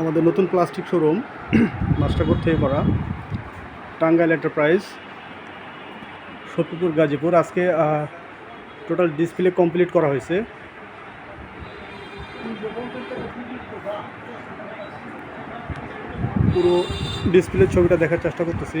আমাদের নতুন plastic showroom মাস্টারপুর থেকে করা, টাঙ্গাইল এন্টারপ্রাইজ সত্যপুর গাজীপুর। আজকে টোটাল ডিসপ্লে কমপ্লিট করা হয়েছে। পুরো ডিসপ্লের ছবিটা দেখার চেষ্টা করতেছি।